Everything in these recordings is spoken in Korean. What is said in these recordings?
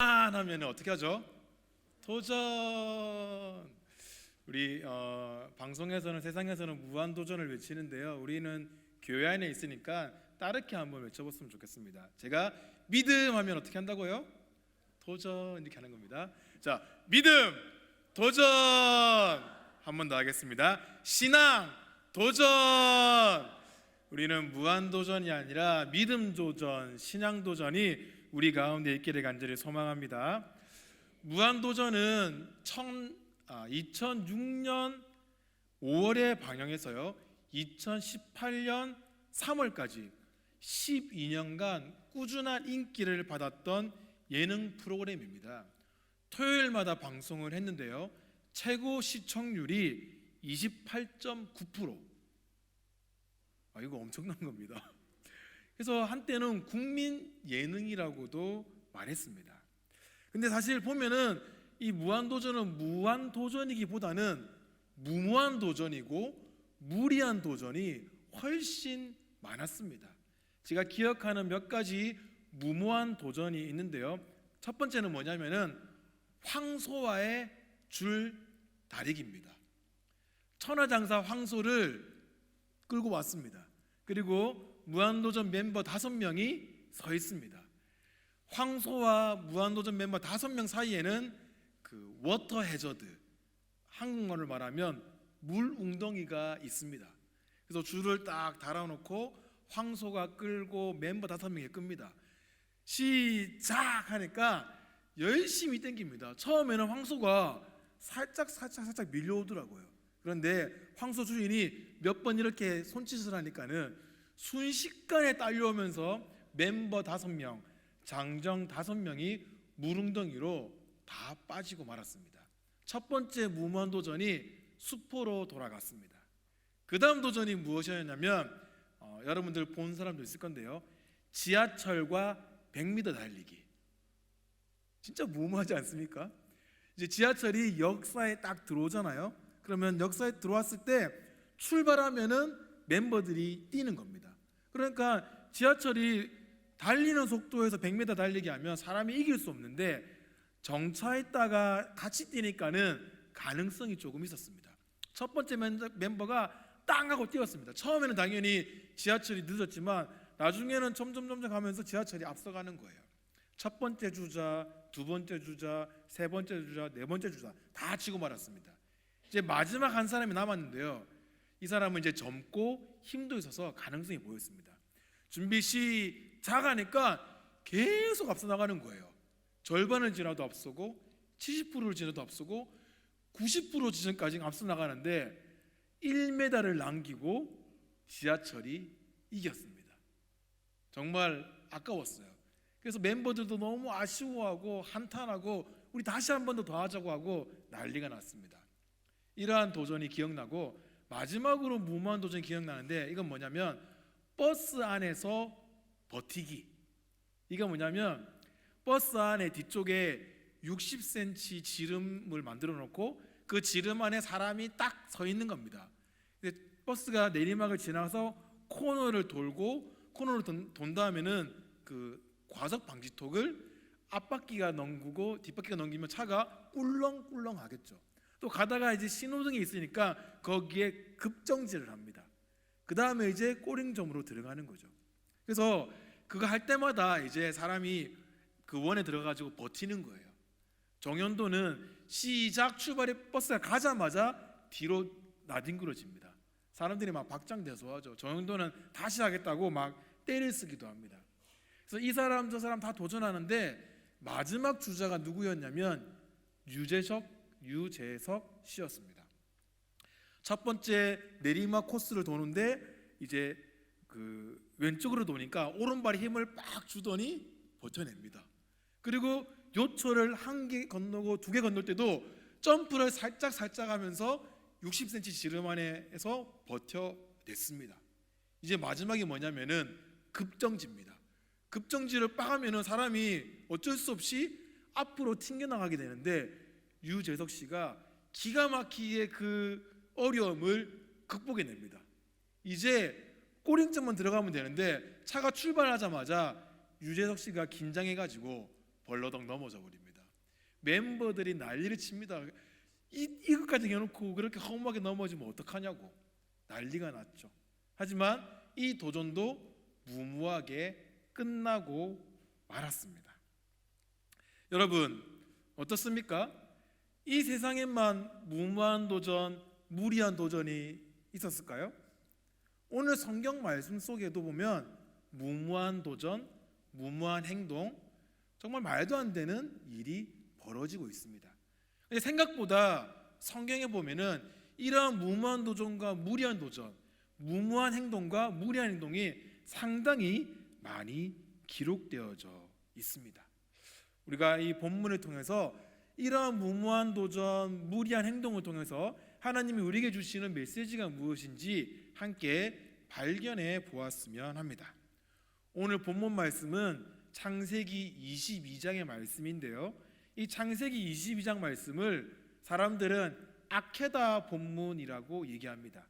하면 어떻게 하죠? 도전. 우리 어, 방송에서는 세상에서는 무한 도전을 외치는데요. 우리는 교회 안에 있으니까 따르게 한번 외쳐봤으면 좋겠습니다. 제가 믿음 하면 어떻게 한다고요? 도전 이렇게 하는 겁니다. 자, 믿음 도전 한번 더 하겠습니다. 신앙 도전. 우리는 무한 도전이 아니라 믿음 도전, 신앙 도전이 우리 가운데 있기를 간절히 소망합니다. 무한 도전은 천, 아, 2006년 5월에 방영해서요. 2018년 3월까지 12년간 꾸준한 인기를 받았던 예능 프로그램입니다. 토요일마다 방송을 했는데요. 최고 시청률이 28.9%. 아 이거 엄청난 겁니다. 그래서 한때는 국민 예능이라고도 말했습니다. 근데 사실 보면은 이 무한 도전은 무한 도전이기보다는 무모한 도전이고 무리한 도전이 훨씬 많았습니다. 제가 기억하는 몇 가지 무모한 도전이 있는데요. 첫 번째는 뭐냐면은 황소와의 줄 다리기입니다. 천하장사 황소를 끌고 왔습니다. 그리고 무한도전 멤버 다섯 명이 서 있습니다. 황소와 무한도전 멤버 다섯 명 사이에는 그 워터 해저드 한국말을 말하면 물 웅덩이가 있습니다. 그래서 줄을 딱 달아놓고 황소가 끌고 멤버 다섯 명이 끕니다. 시작 하니까 열심히 땡깁니다. 처음에는 황소가 살짝 살짝 살짝 밀려오더라고요. 그런데 황소 주인이 몇 번 이렇게 손짓을 하니까는 순식간에 딸려오면서 멤버 다섯 명, 장정 다섯 명이 물웅덩이로 다 빠지고 말았습니다. 첫 번째 무모한 도전이 수포로 돌아갔습니다. 그 다음 도전이 무엇이었냐면 어, 여러분들 본 사람도 있을 건데요. 지하철과 100m 달리기. 진짜 무모하지 않습니까? 이제 지하철이 역사에 딱 들어오잖아요. 그러면 역사에 들어왔을 때 출발하면은 멤버들이 뛰는 겁니다. 그러니까 지하철이 달리는 속도에서 100m 달리기 하면 사람이 이길 수 없는데 정차했다가 같이 뛰니까는 가능성이 조금 있었습니다. 첫 번째 멤버- 멤버가 땅 하고 뛰었습니다. 처음에는 당연히 지하철이 늦었지만 나중에는 점점 점점 가면서 지하철이 앞서가는 거예요. 첫 번째 주자, 두 번째 주자, 세 번째 주자, 네 번째 주자 다 치고 말았습니다. 이제 마지막 한 사람이 남았는데요. 이 사람은 이제 젊고 힘도 있어서 가능성이 보였습니다. 준비 시작 하니까 계속 앞서 나가는 거예요. 절반을 지나도 앞서고 70%를 지나도 앞서고 90% 지점까지 앞서 나가는데 1m를 남기고 지하철이 이겼습니다. 정말 아까웠어요. 그래서 멤버들도 너무 아쉬워하고 한탄하고 우리 다시 한 번 더 더 하자고 하고 난리가 났습니다. 이러한 도전이 기억나고 마지막으로 무모한 도전이 기억나는데 이건 뭐냐면 버스 안에서 버티기. 이거 뭐냐면 버스 안에 뒤쪽에 60cm 지름을 만들어 놓고 그 지름 안에 사람이 딱 서 있는 겁니다. 버스가 내리막을 지나서 코너를 돌고 코너를 돈, 돈 다음에는 그 과속 방지턱을 앞바퀴가 넘기고 뒷바퀴가 넘기면 차가 꿀렁꿀렁 하겠죠. 또 가다가 이제 신호등이 있으니까 거기에 급정지를 합니다. 그 다음에 이제 꼬링점으로 들어가는 거죠. 그래서 그거 할 때마다 이제 사람이 그 원에 들어가지고 버티는 거예요. 정연도는 시작 출발에 버스가 가자마자 뒤로 나뒹굴어집니다. 사람들이 막 박장대소 하죠. 정연도는 다시 하겠다고 막 때를 쓰기도 합니다. 그래서 이 사람 저 사람 다 도전하는데 마지막 주자가 누구였냐면 유재석 유재석 씨였습니다. 첫 번째 내리막 코스를 도는데 이제 그 왼쪽으로 도니까 오른발에 힘을 빡 주더니 버텨냅니다. 그리고 요철을 한개 건너고 두 개 건널 때도 점프를 살짝 살짝 하면서 60cm 지름 안에서 버텨냈습니다. 이제 마지막이 뭐냐면은 급정지입니다. 급정지를 빡 하면은 사람이 어쩔 수 없이 앞으로 튕겨나가게 되는데 유재석 씨가 기가 막히게 그 어려움을 극복해냅니다. 이제 꼬링점만 들어가면 되는데 차가 출발하자마자 유재석 씨가 긴장해가지고 벌러덩 넘어져 버립니다. 멤버들이 난리를 칩니다. 이, 이것까지 해놓고 그렇게 허무하게 넘어지면 어떡하냐고 난리가 났죠. 하지만 이 도전도 무모하게 끝나고 말았습니다. 여러분 어떻습니까? 이 세상에만 무모한 도전, 무리한 도전이 있었을까요? 오늘 성경 말씀 속에도 보면 무모한 도전, 무모한 행동, 정말 말도 안 되는 일이 벌어지고 있습니다. 생각보다 성경에 보면은 이러한 무모한 도전과 무리한 도전, 무모한 행동과 무리한 행동이 상당히 많이 기록되어져 있습니다. 우리가 이 본문을 통해서 이러한 무모한 도전, 무리한 행동을 통해서 하나님이 우리에게 주시는 메시지가 무엇인지 함께 발견해 보았으면 합니다. 오늘 본문 말씀은 창세기 22장의 말씀인데요. 이 창세기 22장 말씀을 사람들은 아케다 본문이라고 얘기합니다.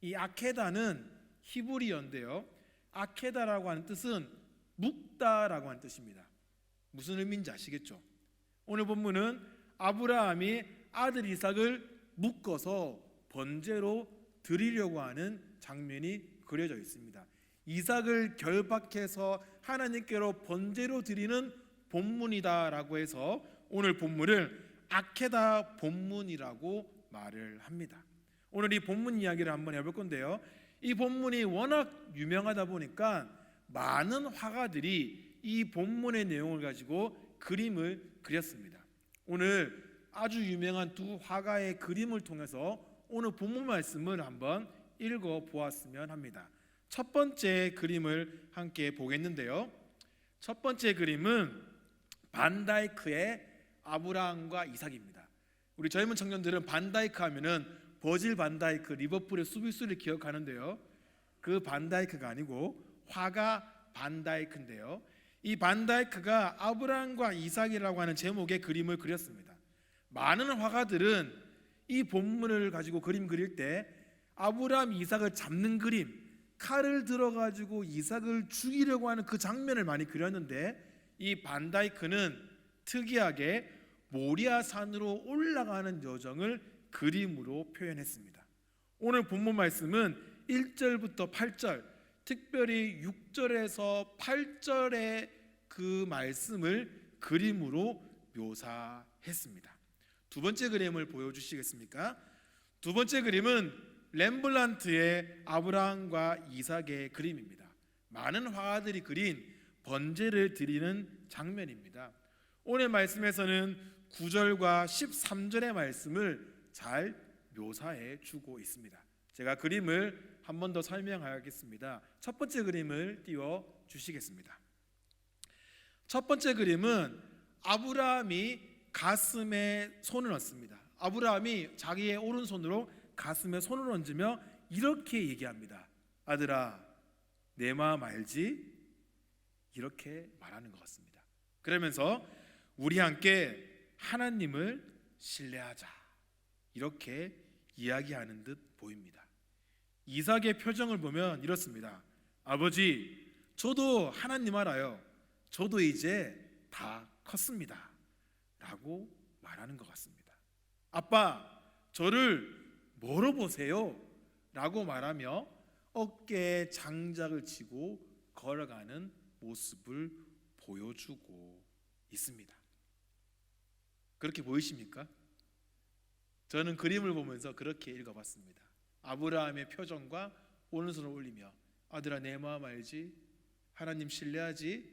이 아케다는 히브리어인데요. 아케다라고 하는 뜻은 묵다라고 하는 뜻입니다. 무슨 의미인지 아시겠죠? 오늘 본문은 아브라함이 아들 이삭을 묶어서 번제로 드리려고 하는 장면이 그려져 있습니다. 이삭을 결박해서 하나님께로 번제로 드리는 본문이다라고 해서 오늘 본문을 아케다 본문이라고 말을 합니다. 오늘 이 본문 이야기를 한번 해볼 건데요. 이 본문이 워낙 유명하다 보니까 많은 화가들이 이 본문의 내용을 가지고 그림을 그렸습니다. 오늘 아주 유명한 두 화가의 그림을 통해서 오늘 본문 말씀을 한번 읽어 보았으면 합니다. 첫 번째 그림을 함께 보겠는데요. 첫 번째 그림은 반다이크의 아브라함과 이삭입니다. 우리 젊은 청년들은 반다이크 하면은 버질 반다이크 리버풀의 수비수를 기억하는데요. 그 반다이크가 아니고 화가 반다이크인데요. 이 반다이크가 아브라함과 이삭이라고 하는 제목의 그림을 그렸습니다. 많은 화가들은 이 본문을 가지고 그림 그릴 때 아브라함 이삭을 잡는 그림, 칼을 들어 가지고 이삭을 죽이려고 하는 그 장면을 많이 그렸는데 이 반다이크는 특이하게 모리아 산으로 올라가는 여정을 그림으로 표현했습니다. 오늘 본문 말씀은 1절부터 8절, 특별히 6절에서 8절의 그 말씀을 그림으로 묘사했습니다. 두 번째 그림을 보여주시겠습니까? 두 번째 그림은 렘블란트의 아브라함과 이삭의 그림입니다. 많은 화가들이 그린 번제를 드리는 장면입니다. 오늘 말씀에서는 9절과 13절의 말씀을 잘 묘사해 주고 있습니다. 제가 그림을 한 번 더 설명하겠습니다. 첫 번째 그림을 띄워 주시겠습니다. 첫 번째 그림은 아브라함이 가슴에 손을 얹습니다. 아브라함이 자기의 오른손으로 가슴에 손을 얹으며 이렇게 얘기합니다. 아들아, 내 마음 알지? 이렇게 말하는 것 같습니다. 그러면서 우리 함께 하나님을 신뢰하자. 이렇게 이야기하는 듯 보입니다. 이삭의 표정을 보면 이렇습니다. 아버지, 저도 하나님 알아요. 저도 이제 다 컸습니다. 라고 말하는 것 같습니다. 아빠, 저를 뭐로 보세요? 라고 말하며 어깨에 장작을 치고 걸어가는 모습을 보여주고 있습니다. 그렇게 보이십니까? 저는 그림을 보면서 그렇게 읽어봤습니다. 아브라함의 표정과 오른손을 올리며 아들아 내 마음 알지? 하나님 신뢰하지?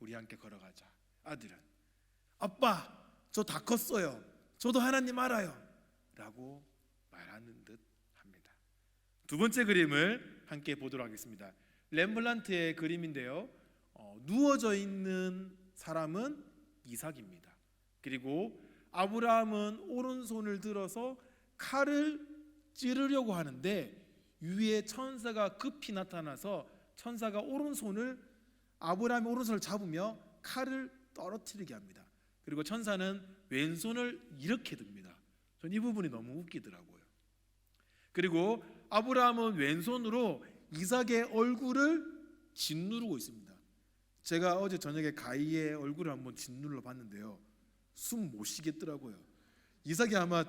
우리 함께 걸어가자. 아들은 아빠 저 다 컸어요. 저도 하나님 알아요. 라고 말하는 듯 합니다. 두 번째 그림을 함께 보도록 하겠습니다. 렘블란트의 그림인데요. 어, 누워져 있는 사람은 이삭입니다. 그리고 아브라함은 오른손을 들어서 칼을 찌르려고 하는데 위에 천사가 급히 나타나서 천사가 오른손을 아브라함의 오른손을 잡으며 칼을 떨어뜨리게 합니다. 그리고 천사는 왼손을 이렇게 듭니다. 전 이 부분이 너무 웃기더라고요. 그리고 아브라함은 왼손으로 이삭의 얼굴을 짓누르고 있습니다. 제가 어제 저녁에 가희의 얼굴을 한번 짓눌러 봤는데요. 숨 못 쉬겠더라고요. 이삭이 아마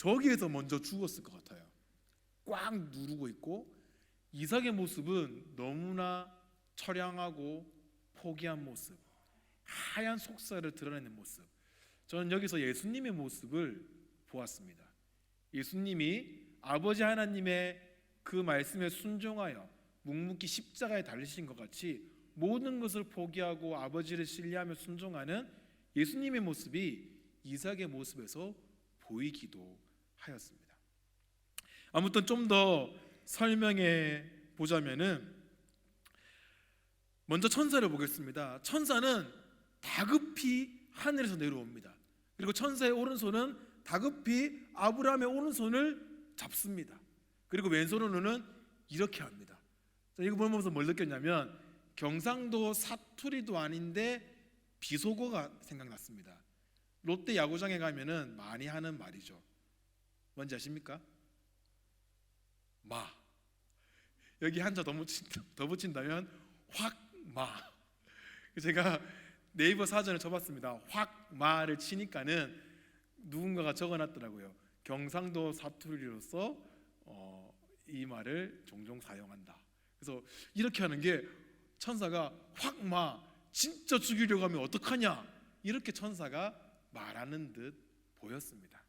저기에서 먼저 죽었을 것 같아요. 꽉 누르고 있고 이삭의 모습은 너무나 처량하고 포기한 모습, 하얀 속살을 드러내는 모습. 저는 여기서 예수님의 모습을 보았습니다. 예수님이 아버지 하나님의 그 말씀에 순종하여 묵묵히 십자가에 달리신 것 같이 모든 것을 포기하고 아버지를 신뢰하며 순종하는 예수님의 모습이 이삭의 모습에서 보이기도 하였습니다. 아무튼 좀 더 설명해 보자면은 먼저 천사를 보겠습니다. 천사는 다급히 하늘에서 내려옵니다. 그리고 천사의 오른손은 다급히 아브라함의 오른손을 잡습니다. 그리고 왼손으로는 이렇게 합니다. 자, 이거 보면서 뭘 느꼈냐면 경상도 사투리도 아닌데 비속어가 생각났습니다. 롯데 야구장에 가면은 많이 하는 말이죠. 뭔지 아십니까? 마. 여기 한자 더, 붙인, 더 붙인다면 확마. 제가 네이버 사전을 쳐봤습니다. 확마를 치니까는 누군가가 적어놨더라고요. 경상도 사투리로서 어, 이 말을 종종 사용한다. 그래서 이렇게 하는 게 천사가 확마 진짜 죽이려고 하면 어떡하냐 이렇게 천사가 말하는 듯 보였습니다.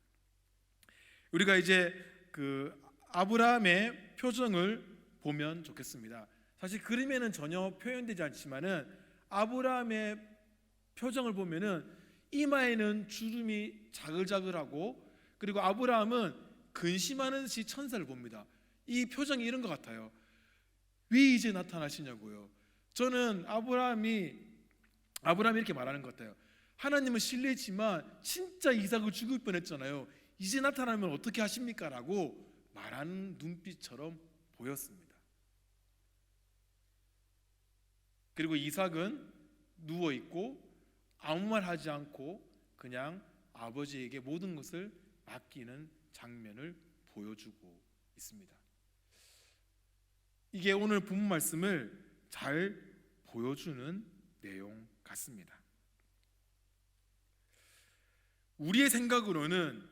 우리가 이제 그 아브라함의 표정을 보면 좋겠습니다. 사실 그림에는 전혀 표현되지 않지만은 아브라함의 표정을 보면은 이마에는 주름이 자글자글하고 그리고 아브라함은 근심하는 시 천사를 봅니다. 이 표정이 이런 것 같아요. 왜 이제 나타나시냐고요. 저는 아브라함이 아브라함이 이렇게 말하는 것 같아요. 하나님은 신뢰했지만 진짜 이삭을 죽일 뻔했잖아요. 이제 나타나면 어떻게 하십니까?라고 말하는 눈빛처럼 보였습니다. 그리고 이삭은 누워 있고 아무 말 하지 않고 그냥 아버지에게 모든 것을 맡기는 장면을 보여주고 있습니다. 이게 오늘 본 말씀을 잘 보여주는 내용 같습니다. 우리의 생각으로는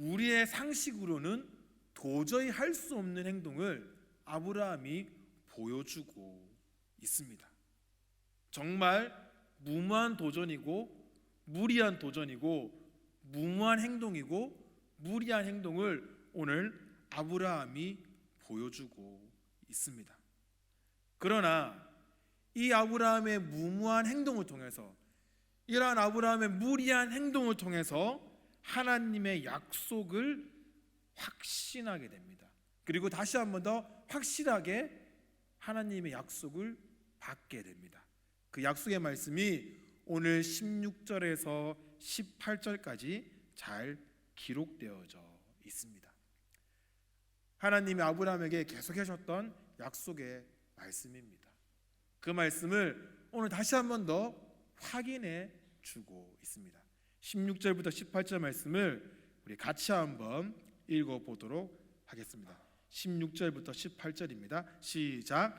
우리의 상식으로는 도저히 할 수 없는 행동을 아브라함이 보여주고 있습니다. 정말 무모한 도전이고 무리한 도전이고 무모한 행동이고 무리한 행동을 오늘 아브라함이 보여주고 있습니다. 그러나 이 아브라함의 무모한 행동을 통해서 이러한 아브라함의 무리한 행동을 통해서 하나님의 약속을 확신하게 됩니다. 그리고 다시 한 번 더 확실하게 하나님의 약속을 받게 됩니다. 그 약속의 말씀이 오늘 16절에서 18절까지 잘 기록되어져 있습니다. 하나님이 아브라함에게 계속하셨던 약속의 말씀입니다. 그 말씀을 오늘 다시 한 번 더 확인해 주고 있습니다. 16절부터 18절 말씀을 우리 같이 한번 읽어 보도록 하겠습니다. 16절부터 18절입니다. 시작.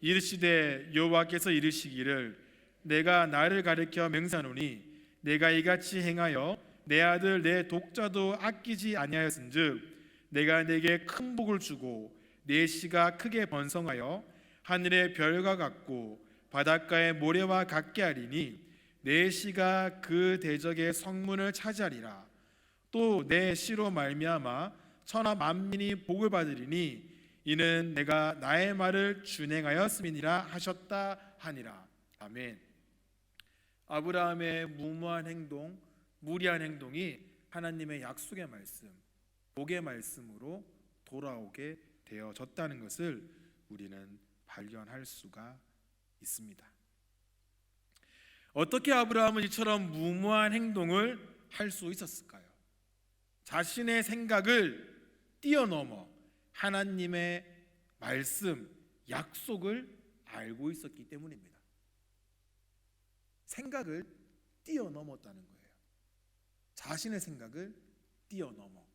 이르시되 여호와께서 이르시기를 내가 나를 가리켜 맹세하노니 내가 이같이 행하여 내 아들 내 독자도 아끼지 아니하였은즉 내가 내게 큰 복을 주고 내 씨가 크게 번성하여 하늘의 별과 같고 바닷가의 모래와 같게 하리니 내 씨가 그 대적의 성문을 차지하리라 또 내 씨로 말미암아 천하 만민이 복을 받으리니 이는 내가 나의 말을 준행하였음이니라 하셨다 하니라 아멘. 아브라함의 무모한 행동, 무리한 행동이 하나님의 약속의 말씀, 복의 말씀으로 돌아오게 되어졌다는 것을 우리는 발견할 수가 있습니다. 어떻게 아브라함은 이처럼 무모한 행동을 할 수 있었을까요? 자신의 생각을 뛰어넘어 하나님의 말씀, 약속을 알고 있었기 때문입니다. 생각을 뛰어넘었다는 거예요. 자신의 생각을 뛰어넘어.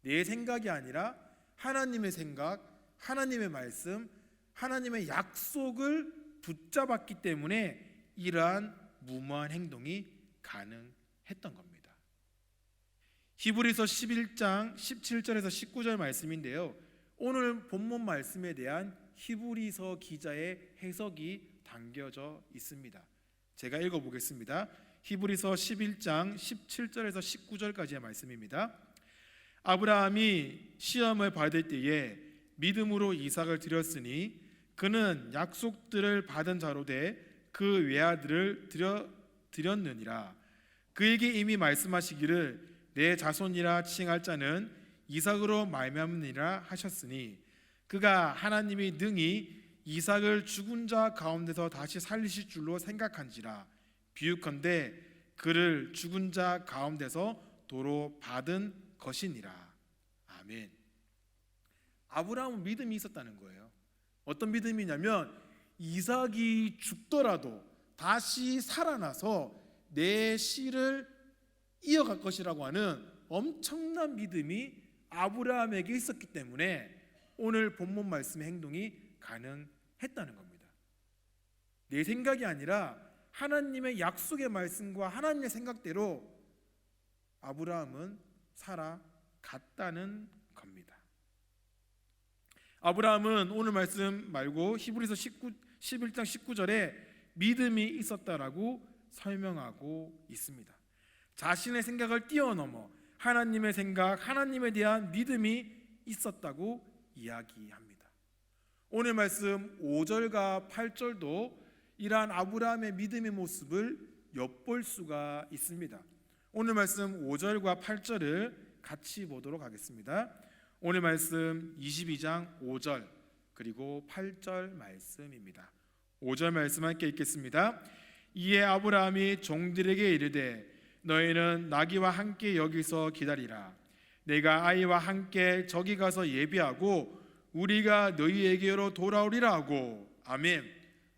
내 생각이 아니라 하나님의 생각, 하나님의 말씀, 하나님의 약속을 붙잡았기 때문에 이러한 무모한 행동이 가능했던 겁니다. 히브리서 11장 17절에서 19절 말씀인데요. 오늘 본문 말씀에 대한 히브리서 기자의 해석이 담겨져 있습니다. 제가 읽어 보겠습니다. 히브리서 11장 17절에서 19절까지의 말씀입니다. 아브라함이 시험을 받을 때에 믿음으로 이삭을 드렸으니 그는 약속들을 받은 자로 돼 그 외아들을 드려 드렸느니라 그에게 이미 말씀하시기를 내 자손이라 칭할 자는 이삭으로 말미암으니라 하셨으니 그가 하나님이 능히 이삭을 죽은 자 가운데서 다시 살리실 줄로 생각한지라 비유컨대 그를 죽은 자 가운데서 도로 받은 것이니라 아멘. 아브라함은 믿음이 있었다는 거예요. 어떤 믿음이냐면 이삭이 죽더라도 다시 살아나서 내 씨를 이어갈 것이라고 하는 엄청난 믿음이 아브라함에게 있었기 때문에 오늘 본문 말씀의 행동이 가능했다는 겁니다. 내 생각이 아니라 하나님의 약속의 말씀과 하나님의 생각대로 아브라함은 살아갔다는 겁니다. 아브라함은 오늘 말씀 말고 히브리서 19 11장 19절에 믿음이 있었다라고 설명하고 있습니다. 자신의 생각을 뛰어넘어 하나님의 생각, 하나님에 대한 믿음이 있었다고 이야기합니다. 오늘 말씀 5절과 8절도 이러한 아브라함의 믿음의 모습을 엿볼 수가 있습니다. 오늘 말씀 5절과 8절을 같이 보도록 하겠습니다. 오늘 말씀 22장 5절 그리고 8절 말씀입니다. 5절 말씀 함께 읽겠습니다. 이에 아브라함이 종들에게 이르되 너희는 나귀와 함께 여기서 기다리라. 내가 아이와 함께 저기 가서 예비하고 우리가 너희에게로 돌아오리라 하고 아멘.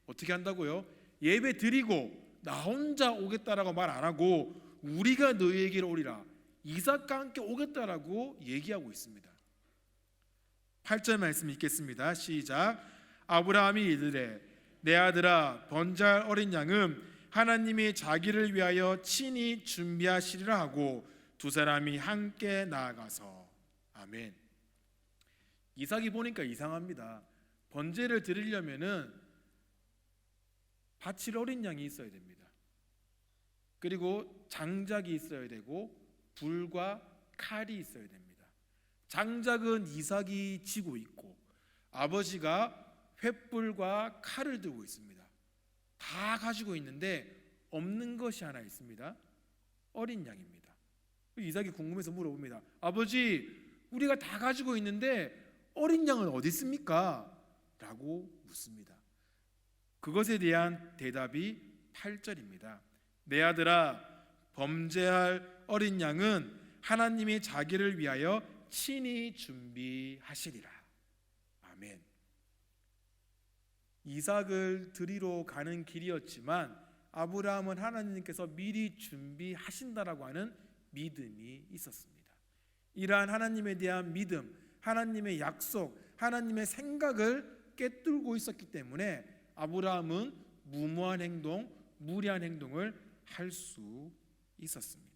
어떻게 한다고요? 예배 드리고 나 혼자 오겠다라고 말 안 하고 우리가 너희에게로 오리라. 이삭과 함께 오겠다라고 얘기하고 있습니다. 8절 말씀 읽겠습니다. 시작. 아브라함이 이르되 내 아들아 번잘 어린 양은 하나님이 자기를 위하여 친히 준비하시리라 하고 두 사람이 함께 나아가서 아멘. 이삭이 보니까 이상합니다. 번제를 드리려면은 바칠 어린 양이 있어야 됩니다. 그리고 장작이 있어야 되고 불과 칼이 있어야 됩니다. 장작은 이삭이 지고 있고 아버지가 횃불과 칼을 들고 있습니다. 다 가지고 있는데 없는 것이 하나 있습니다. 어린 양입니다. 이삭이 궁금해서 물어봅니다. 아버지, 우리가 다 가지고 있는데 어린 양은 어디 있습니까? 라고 묻습니다. 그것에 대한 대답이 8절입니다. 내 아들아, 범죄할 어린 양은 하나님이 자기를 위하여 친히 준비하시리라. 아멘. 이삭을 드리러 가는 길이었지만 아브라함은 하나님께서 미리 준비하신다라고 하는 믿음이 있었습니다. 이러한 하나님에 대한 믿음, 하나님의 약속, 하나님의 생각을 깨뚫고 있었기 때문에 아브라함은 무모한 행동, 무리한 행동을 할 수 있었습니다.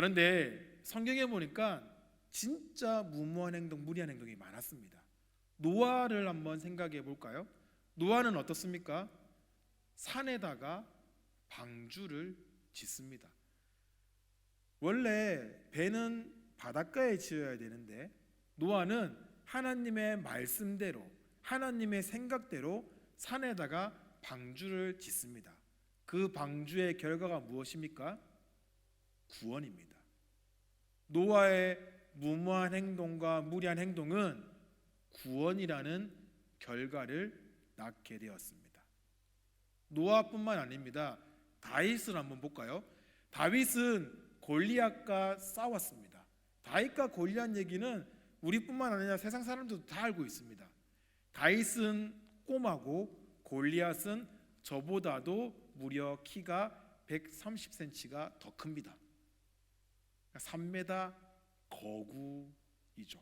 그런데 성경에 보니까 진짜 무모한 행동, 무리한 행동이 많았습니다. 노아를 한번 생각해 볼까요? 노아는 어떻습니까? 산에다가 방주를 짓습니다. 원래 배는 바닷가에 지어야 되는데 노아는 하나님의 말씀대로 하나님의 생각대로 산에다가 방주를 짓습니다. 그 방주의 결과가 무엇입니까? 구원입니다. 노아의 무모한 행동과 무리한 행동은 구원이라는 결과를 낳게 되었습니다. 노아뿐만 아닙니다. 다윗을 한번 볼까요? 다윗은 골리앗과 싸웠습니다. 다윗과 골리앗 얘기는 우리뿐만 아니라 세상 사람들도 다 알고 있습니다. 다윗은 꼬마고 골리앗은 저보다도 무려 키가 130cm가 더 큽니다. 그러니까 3m 거구이죠.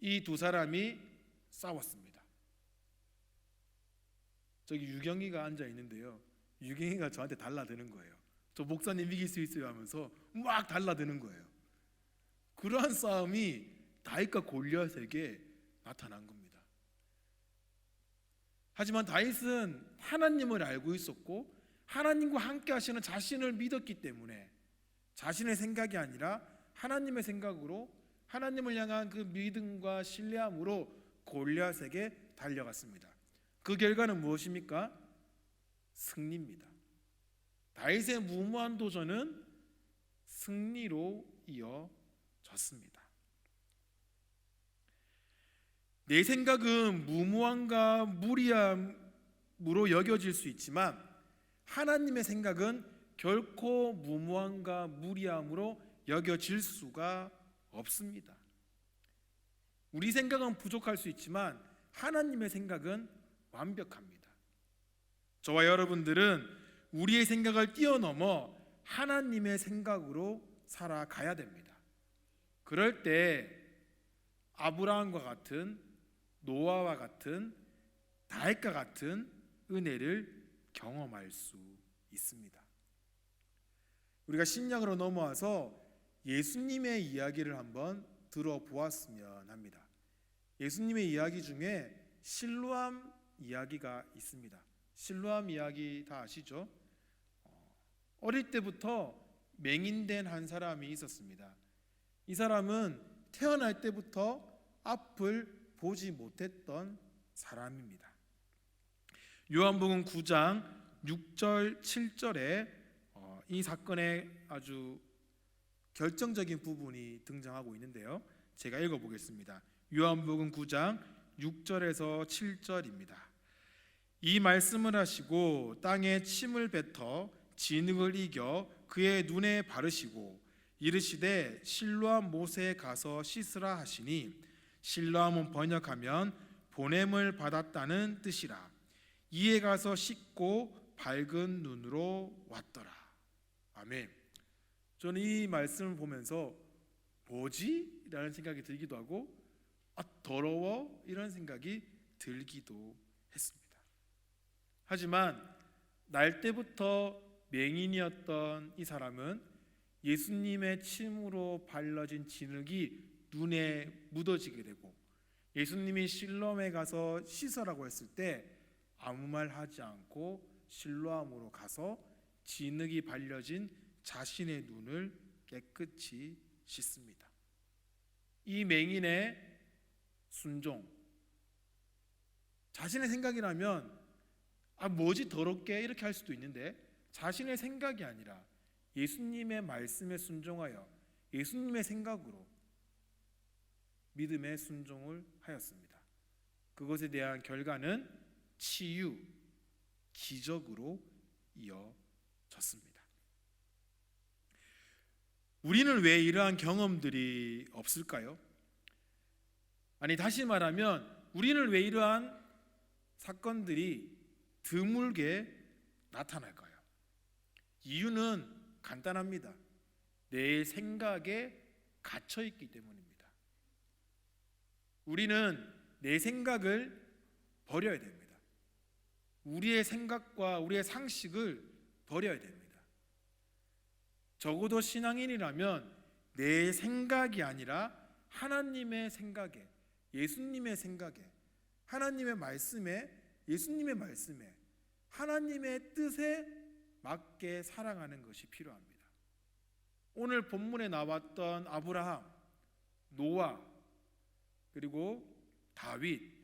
이 두 사람이 싸웠습니다. 저기 유경이가 앉아 있는데요. 유경이가 저한테 달라드는 거예요. 저 목사님 이길 수 있어요 하면서 막 달라드는 거예요. 그러한 싸움이 다윗과 골리앗에게 나타난 겁니다. 하지만 다윗은 하나님을 알고 있었고 하나님과 함께 하시는 자신을 믿었기 때문에 자신의 생각이 아니라 하나님의 생각으로 하나님을 향한 그 믿음과 신뢰함으로 골리앗에게 달려갔습니다. 그 결과는 무엇입니까? 승리입니다. 다윗의 무모한 도전은 승리로 이어졌습니다. 내 생각은 무모함과 무리함으로 여겨질 수 있지만 하나님의 생각은 결코 무모함과 무리함으로 여겨질 수가 없습니다. 우리 생각은 부족할 수 있지만 하나님의 생각은 완벽합니다. 저와 여러분들은 우리의 생각을 뛰어넘어 하나님의 생각으로 살아가야 됩니다. 그럴 때 아브라함과 같은 노아와 같은 다윗과 같은 은혜를 경험할 수 있습니다. 우리가 신약으로 넘어와서 예수님의 이야기를 한번 들어보았으면 합니다. 예수님의 이야기 중에 실로암 이야기가 있습니다. 실로암 이야기 다 아시죠? 어릴 때부터 맹인된 한 사람이 있었습니다. 이 사람은 태어날 때부터 앞을 보지 못했던 사람입니다. 요한복음 9장 6절 7절에 어, 이 사건의 아주 결정적인 부분이 등장하고 있는데요. 제가 읽어보겠습니다. 요한복음 9장 6절에서 7절입니다. 이 말씀을 하시고 땅에 침을 뱉어 진흙을 이겨 그의 눈에 바르시고 이르시되 실로암 못에 가서 씻으라 하시니 실로암은 번역하면 보냄을 받았다는 뜻이라 이에 가서 씻고 밝은 눈으로 왔더라 아멘 저는 이 말씀을 보면서 뭐지? 라는 생각이 들기도 하고 아 더러워? 이런 생각이 들기도 했습니다 하지만 날 때부터 맹인이었던 이 사람은 예수님의 침으로 발라진 진흙이 눈에 묻어지게 되고 예수님이 실로암에 가서 씻으라고 했을 때 아무 말 하지 않고 실로암으로 가서 진흙이 발려진 자신의 눈을 깨끗이 씻습니다. 이 맹인의 순종 자신의 생각이라면 아 뭐지 더럽게 이렇게 할 수도 있는데 자신의 생각이 아니라 예수님의 말씀에 순종하여 예수님의 생각으로 믿음의 순종을 하였습니다. 그것에 대한 결과는 치유, 기적으로 이어 졌습니다. 우리는 왜 이러한 경험들이 없을까요? 아니 다시 말하면 우리는 왜 이러한 사건들이 드물게 나타날까요? 이유는 간단합니다. 내 생각에 갇혀 있기 때문입니다. 우리는 내 생각을 버려야 됩니다. 우리의 생각과 우리의 상식을 버려야 됩니다. 적어도 신앙인이라면 내 생각이 아니라 하나님의 생각에, 예수님의 생각에, 하나님의 말씀에, 예수님의 말씀에, 하나님의 뜻에 맞게 살아가는 것이 필요합니다. 오늘 본문에 나왔던 아브라함, 노아, 그리고 다윗,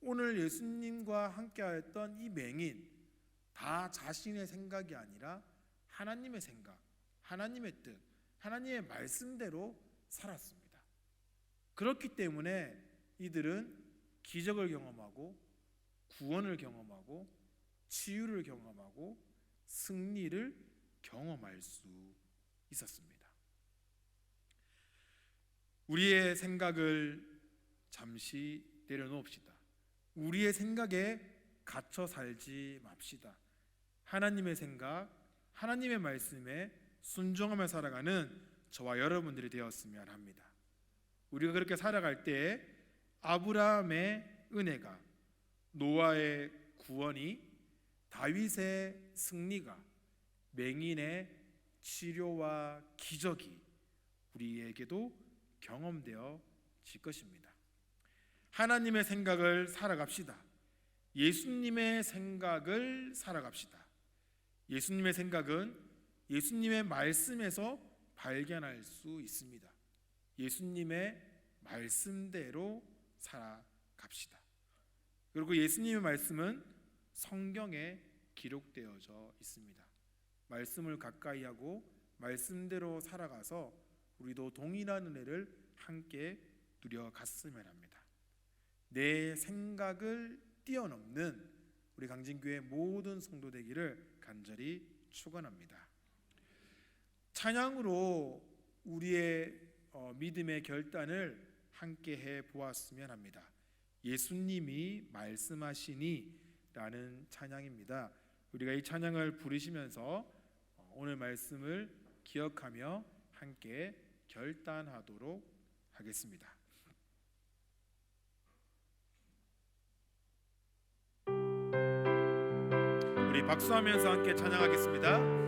오늘 예수님과 함께하였던 이 맹인 다 자신의 생각이 아니라 하나님의 생각, 하나님의 뜻, 하나님의 말씀대로 살았습니다. 그렇기 때문에 이들은 기적을 경험하고 구원을 경험하고 치유를 경험하고 승리를 경험할 수 있었습니다. 우리의 생각을 잠시 내려놓읍시다. 우리의 생각에 갇혀 살지 맙시다. 하나님의 생각, 하나님의 말씀에 순종하며 살아가는 저와 여러분들이 되었으면 합니다. 우리가 그렇게 살아갈 때 아브라함의 은혜가 노아의 구원이 다윗의 승리가 맹인의 치료와 기적이 우리에게도 경험되어 질 것입니다. 하나님의 생각을 살아갑시다. 예수님의 생각을 살아갑시다. 예수님의 생각은 예수님의 말씀에서 발견할 수 있습니다. 예수님의 말씀대로 살아갑시다. 그리고 예수님의 말씀은 성경에 기록되어져 있습니다. 말씀을 가까이 하고 말씀대로 살아가서 우리도 동일한 은혜를 함께 누려갔으면 합니다. 내 생각을 뛰어넘는 우리 강진교회 모든 성도 되기를 간절히 축원합니다. 찬양으로 우리의 어, 믿음의 결단을 함께 해 보았으면 합니다. 예수님이 말씀하시니라는 찬양입니다. 우리가 이 찬양을 부르시면서 어, 오늘 말씀을 기억하며 함께 결단하도록 하겠습니다. 박수하면서 함께 찬양하겠습니다.